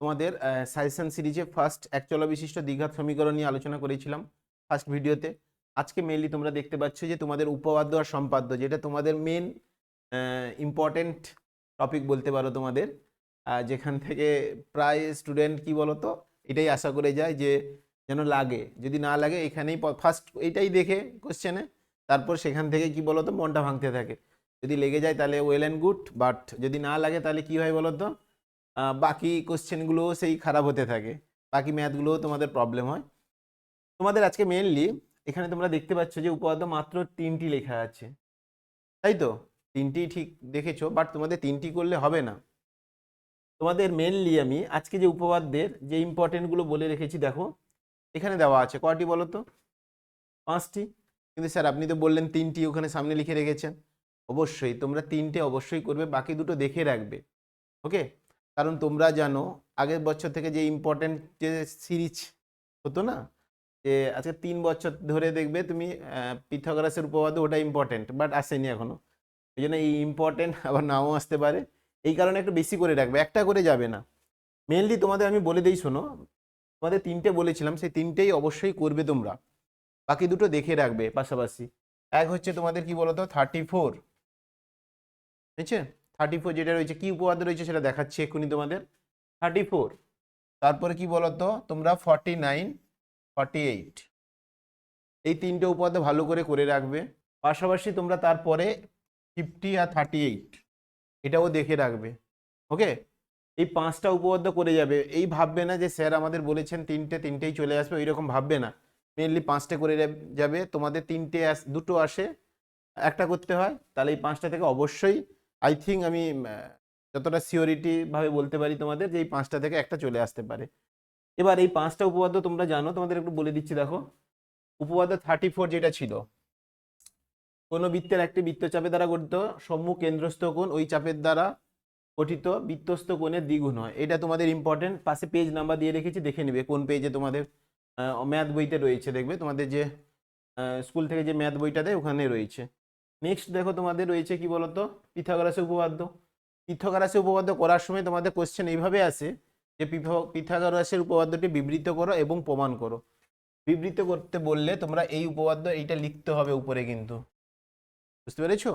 তোমাদের সাজেশন সিরিজে ফার্স্ট একচলা বিশিষ্ট দ্বিঘাত সমীকরণ নিয়ে আলোচনা করেছিলাম ফার্স্ট ভিডিওতে আজকে মেনলি তোমরা দেখতে পাচ্ছ যে তোমাদের উপপাদ্য আর সম্পাদ্য যেটা তোমাদের মেন ইম্পর্টেন্ট টপিক বলতে পারো তোমাদের। যেখান থেকে প্রায় স্টুডেন্ট কি বলতো এটাই আশা করে যায় যে যেন লাগে। যদি না লাগে এখানেই ফার্স্ট এইটাই দেখে কোশ্চেনে তারপর সেখান থেকে কি বলতো মনটা ভাঙতে থাকে। যদি লেগে যায় তাহলে ওয়েল অ্যান্ড গুড বাট যদি না লাগে তাহলে কি হয় বলতো আহ, বাকি কোশ্চেনগুলোও সেই খারাপ হতে থাকে। বাকি ম্যাথগুলোও তোমাদের প্রবলেম হয়। তোমাদের আজকে মেনলি এখানে তোমরা দেখতে পাচ্ছ যে উপপাদ্য মাত্র তিনটি লেখা আছে। তাই তো? তিনটি ঠিক দেখেছ বাট তোমাদের তিনটি করলে হবে না। তোমাদের মেনলি আমি আজকে যে উপপাদ্যের যে ইম্পর্টেন্টগুলো বলে রেখেছি, দেখো, এখানে দেওয়া আছে। কয়টি বলো তো? পাঁচটি। কিন্তু স্যার, আপনি তো বললেন তিনটি ওখানে সামনে লিখে রেখেছেন। অবশ্যই, তোমরা তিনটে অবশ্যই করবে, বাকি দুটো দেখে রাখবে। ওকে? কারণ তোমরা জানো, আগের বছর থেকে যে ইম্পর্টেন্ট যে সিরিজ হতো না, যে আজকে তিন বছর ধরে দেখবে তুমি পিথাগোরাসের উপপাদ্য ওটা ইম্পর্টেন্ট বাট আসেনি এখনও ওই জন্য এই ইম্পর্টেন্ট আবার নাও আসতে পারে। এই কারণে একটু বেশি করে রাখবে, একটা করে যাবে না। মেনলি তোমাদের আমি বলে দিই, শোনো, তোমাদের তিনটে বলেছিলাম, সেই তিনটেই অবশ্যই করবে তোমরা। বাকি দুটো দেখে রাখবে পাশাপাশি। এক হচ্ছে তোমাদের কি বলতো থার্টি ফোর বুঝছে? থার্টি ফোর যেটা রয়েছে, কি উপপাদ্য রয়েছে সেটা দেখাচ্ছি এক্ষুনি তোমাদের। থার্টি ফোর তারপরে কি বলতো? তোমরা ফর্টি নাইন ফর্টি এইট এই তিনটে উপপাদ্য ভালো করে করে রাখবে। পাশাপাশি তোমরা তারপরে ফিফটি আর থার্টি এইট এটাও দেখে রাখবে। ওকে এই পাঁচটা উপপাদ্য করে যাবে। এই ভাববে না যে স্যার আমাদের বলেছেন তিনটে, তিনটেই চলে আসবে ওই রকম ভাববে না। মেনলি পাঁচটা করে যাবে। তোমাদের তিনটে দুটো আসে। একটা করতে হয়, তাহলে এই পাঁচটা থেকে অবশ্যই আই থিঙ্ক আমি যতটা সিওরিটি ভাবে বলতে পারি তোমাদের যে এই পাঁচটা থেকে একটা চলে আসতে পারে। এবার এই পাঁচটা উপপাদ্য তোমরা জানো, তোমাদের একটু বলে দিচ্ছি, দেখো। উপপাদ্য থার্টি ফোর যেটা ছিল, কোনো বৃত্তের একটি বৃত্ত বৃত্তচাপের দ্বারা গঠিত, সম্মুখ কেন্দ্রস্থ কোণ ওই চাপের দ্বারা গঠিত বৃত্তস্থ কোণের দ্বিগুণ হয়। এটা তোমাদের ইম্পর্টেন্ট পাশে পেজ নাম্বার দিয়ে রেখেছি, দেখে নেবে কোন পেজে তোমাদের ম্যাথ বইতে রয়েছে। দেখবে তোমাদের যে স্কুল থেকে যে ম্যাথ বইটা দেয়, ওখানে রয়েছে। নেক্সট দেখো তোমাদের রয়েছে কি বলতো? পিথাগোরাসের উপপাদ্য। পিথাগোরাসের উপপাদ্য করার সময় তোমাদের কোশ্চেন এইভাবে আসে যে পিথা- পিথাগোরাসের উপপাদ্যটি বিবৃত করো এবং প্রমাণ করো। বিবৃত করতে বললে তোমরা এই উপপাদ্য এইটা লিখতে হবে উপরে কিন্তু। বুঝতে পেরেছ?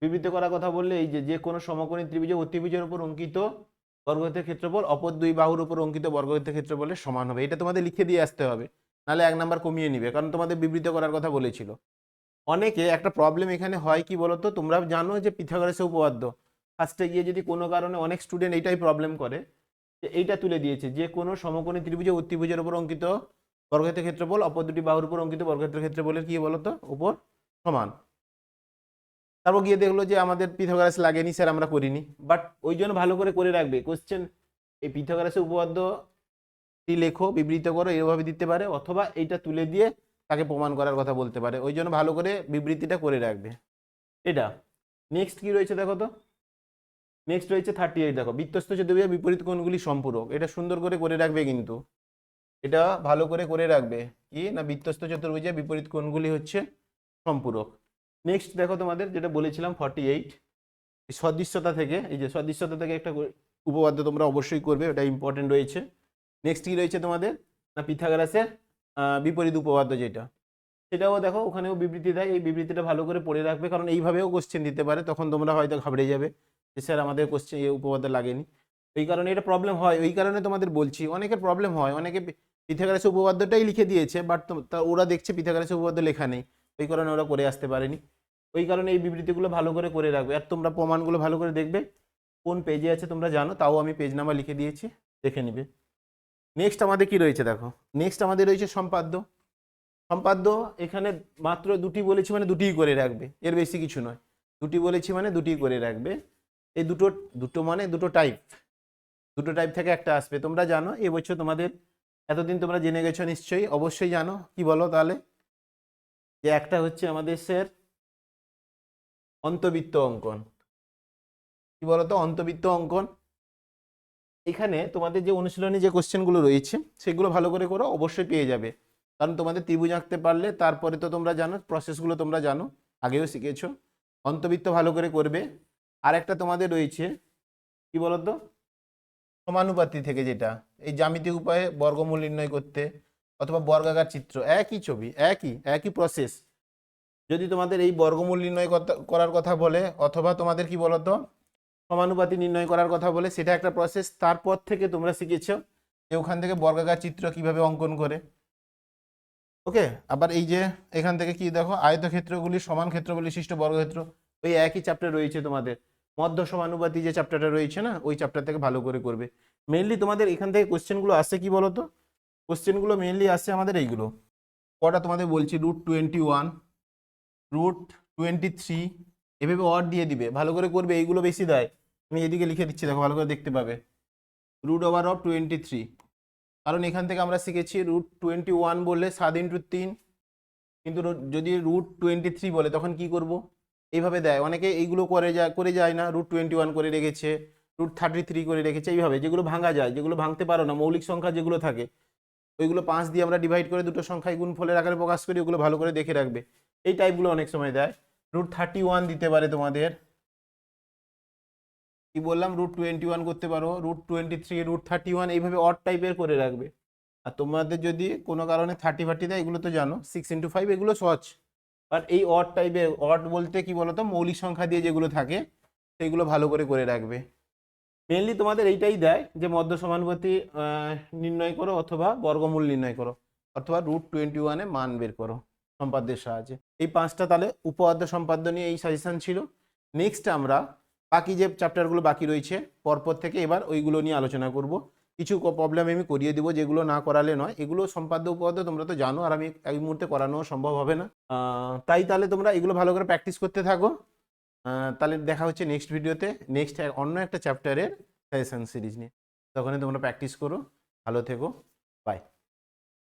বিবৃত করার কথা বললে এই যে যে কোনো সমকোণী ত্রিভুজ অতিভুজের উপর অঙ্কিত বর্গক্ষেত্রের ক্ষেত্রফল, অপর দুই বাহুর উপর অঙ্কিত বর্গক্ষেত্রের ক্ষেত্রফলের সমান হবে। এটা তোমাদের লিখে দিয়ে আসতে হবে। নাহলে এক নাম্বার কমিয়ে নিবে, কারণ তোমাদের বিবৃত করার কথা বলেছিল। অনেকে একটা প্রবলেম এখানে হয় কি বলতো? তোমরা জানো যে পিথাগোরাসের উপপাদ্য। ফার্স্টে গিয়ে যদি কোনো কারণে অনেক স্টুডেন্ট এইটাই প্রবলেম করে, যে এইটা তুলে দিয়েছে। যে কোনো সমকোণী ত্রিভুজে অতিভুজের উপর অঙ্কিত বর্গক্ষেত্রের ক্ষেত্রফল, অপর দুটি বাহুর উপর অঙ্কিত বর্গক্ষেত্রের ক্ষেত্রফলের কি বলতো? উপর সমান। তারপর গিয়ে দেখল যে আমাদের পিথাগোরাস লাগেনি স্যার, আমরা করিনি। বাট ওই জন্য ভালো করে করে রাখবে। কোশ্চেন এই পিথাগোরাসের উপপাদ্যটি লেখো, বিবৃত করো, এভাবে দিতে পারে, অথবা এইটা তুলে দিয়ে তাকে প্রমাণ করার কথা বলতে পারে। ওই জন্য ভালো করে বিবৃতিটা করে রাখবে। এটা। নেক্সট কি রয়েছে দেখো তো? নেক্সট রয়েছে থার্টি এইট দেখো। বৃত্তস্থ চতুর্ভুজের বিপরীত কোণগুলি সম্পূরক। এটা সুন্দর করে করে রাখবে কিন্তু। এটা ভালো করে করে রাখবে। কি? না বৃত্তস্থ চতুর্ভুজের বিপরীত কোণগুলি হচ্ছে সম্পূরক। নেক্সট দেখো তোমাদের যেটা বলেছিলাম ফর্টি এইট সদৃশ্যতা থেকে, এই যে সদৃশ্যতা থেকে একটা উপপাদ্য তোমরা অবশ্যই করবে। ওটা ইম্পর্টেন্ট রয়েছে। নেক্সট কি রয়েছে তোমাদের? না পিথাগোরাসের বিপরীত উপপাদ্য যেটা। সেটাও দেখো ওখানেও বিবৃতি দেয়, এই বিবৃতিটা ভালো করে পড়ে রাখবে কারণ এইভাবেও কোশ্চেন দিতে পারে, তখন তোমরা হয়তো ঘাবড়ে যাবে যে, স্যার, আমাদের কোশ্চেন এই উপপাদ্য লাগেনি। ওই কারণে এটা প্রবলেম হয়। ওই কারণে তোমাদের বলছি, অনেকের প্রবলেম হয়, অনেকে পিথাগোরাসের উপপাদ্যটাই লিখে দিয়েছে বাট তা ওরা দেখছে পিথাগোরাসের উপপাদ্য লেখা নেই, ওই কারণে ওরা করে আসতে পারেনি। ওই কারণে এই বিবৃতিগুলো ভালো করে করে রাখবে। আর তোমরা প্রমাণগুলো ভালো করে দেখবে, কোন পেজে আছে তোমরা জানো, তাও আমি পেজ নাম্বার লিখে দিয়েছি, দেখে নিবে। নেক্সট আমাদের কি রয়েছে দেখো। নেক্সট আমাদের রয়েছে সম্পাদ্য। সম্পাদ্য এখানে মাত্র দুটি বলেছি মানে দুটিই করে রাখবে। এর বেশি কিছু নয়। দুটি বলেছি মানে দুটিই করে রাখবে। এই দুটো দুটো মানে দুটো টাইপ দুটো টাইপ থেকে একটা আসবে। তোমরা জানো, এবছর তোমাদের এতদিন তোমরা জেনে গেছো নিশ্চয়ই, অবশ্যই জানো। কি বলো তাহলে? যে একটা হচ্ছে আমাদের স্যার অন্তবৃত্ত অঙ্কন। কি বলতো? অন্তবৃত্ত অঙ্কন। এখানে তোমাদের যে অনুশীলনী যে কোশ্চেনগুলো রয়েছে, সেগুলো ভালো করে করো, অবশ্যই পেয়ে যাবে। কারণ তোমাদের ত্রিভুজ আঁকতে পারলে তারপরে তো তোমরা জানো প্রসেসগুলো তোমরা জানো, আগেও শিখেছো। অন্তবৃত্ত ভালো করে করবে। আর একটা তোমাদের রয়েছে, কি বলতো? সমানুপাতি থেকে যেটা, এই জ্যামিতিক উপায়ে বর্গমূল নির্ণয় করতে, অথবা বর্গাকার চিত্র, একই ছবি, একই একই প্রসেস যদি তোমাদের এই বর্গমূল নির্ণয় করার কথা বলে, অথবা তোমাদের কি বলতো? সমানুপাতি নির্ণয় করার কথা বলে সেটা একটা প্রসেস তারপর থেকে তোমরা শিখেছো যে ওখান থেকে বর্গাকার চিত্র কীভাবে অঙ্কন করে। ওকে আবার এই যে এখান থেকে কি দেখো, আয়তক্ষেত্রগুলি সমান ক্ষেত্র বিশিষ্ট বর্গক্ষেত্র, ওই একই চ্যাপ্টার রয়েছে তোমাদের। মধ্য সমানুপাতি যে চ্যাপ্টারটা রয়েছে না, ওই চ্যাপ্টার থেকে ভালো করে করবে। মেনলি তোমাদের এখান থেকে কোশ্চেনগুলো আসে কি বলো তো কোশ্চেনগুলো মেনলি আসে আমাদের এইগুলো। কটা তোমাদের বলছি? Root twenty one root twenty three এভাবে অর দিয়ে দিবে। ভালো করে করবে, এইগুলো বেশি দেয়। আমি এদিকে লিখে দিচ্ছি, দেখো ভালো করে দেখতে পাবে। Root over of twenty three কারণ এখান থেকে আমরা শিখেছি রুট টোয়েন্টি ওয়ান বললে সাত ইন্টু তিন। কিন্তু যদি রুট টোয়েন্টি থ্রি বলে, তখন কি করব? এইভাবে দেয়। অনেকে এইগুলো করে যায় করে যায় না রুট টোয়েন্টি ওয়ান করে রেখেছে রুট থার্টি থ্রি করে রেখেছে, এইভাবে। যেগুলো ভাঙা যায়, যেগুলো ভাঙতে পারো না, মৌলিক সংখ্যা যেগুলো থাকে, ওইগুলো পাঁচ দিয়ে আমরা ডিভাইড করে দুটো সংখ্যায় গুণ ফলের আকারে প্রকাশ করি, ওগুলো ভালো করে দেখে রাখবে। এই টাইপগুলো অনেক সময় দেয়। রুট থার্টি ওয়ান দিতে পারে তোমাদের। কি বললাম? রুট টোয়েন্টি ওয়ান করতে পারো। Root twenty three root thirty one এইভাবে অড টাইপের করে রাখবে। আর তোমাদের যদি কোনো কারণে থার্টি ফার্টি দেয়, এগুলো তো জানো সিক্স ইন্টু ফাইভ এগুলো সহজ। বাট এই অড টাইপের অড বলতে কি বলতো? মৌলিক সংখ্যা দিয়ে যেগুলো থাকে, সেগুলো ভালো করে করে রাখবে। মেনলি তোমাদের এইটাই দেয় যে মধ্য সমানুপাতি নির্ণয় করো অথবা বর্গমূল নির্ণয় করো। অথবা রুট টোয়েন্টি ওয়ানে মান বের করো, সম্পাদ্যের সাহায্যে। এই পাঁচটা তাহলে উপপাদ্য, সম্পাদ্য নিয়ে এই সাজেশান ছিল। নেক্সট আমরা বাকি যে চ্যাপ্টারগুলো বাকি রয়েছে, পরপর থেকে এবার ওইগুলো নিয়ে আলোচনা করব। কিছু প্রবলেম আমি করিয়ে দিব, যেগুলো না করালে নয়। এগুলো সম্পাদ্য উপপাদ্য তোমরা তো জানো, আর আমি এই মুহূর্তে করানো সম্ভব হবে না। তাই তাহলে তোমরা এগুলো ভালো করে প্র্যাকটিস করতে থাকো। তাহলে দেখা হচ্ছে নেক্সট ভিডিওতে নেক্সট অন্য একটা চ্যাপ্টারের সাজেশন সিরিজ নিয়ে। তখনই তোমরা প্র্যাকটিস করো। ভালো থেকো। বাই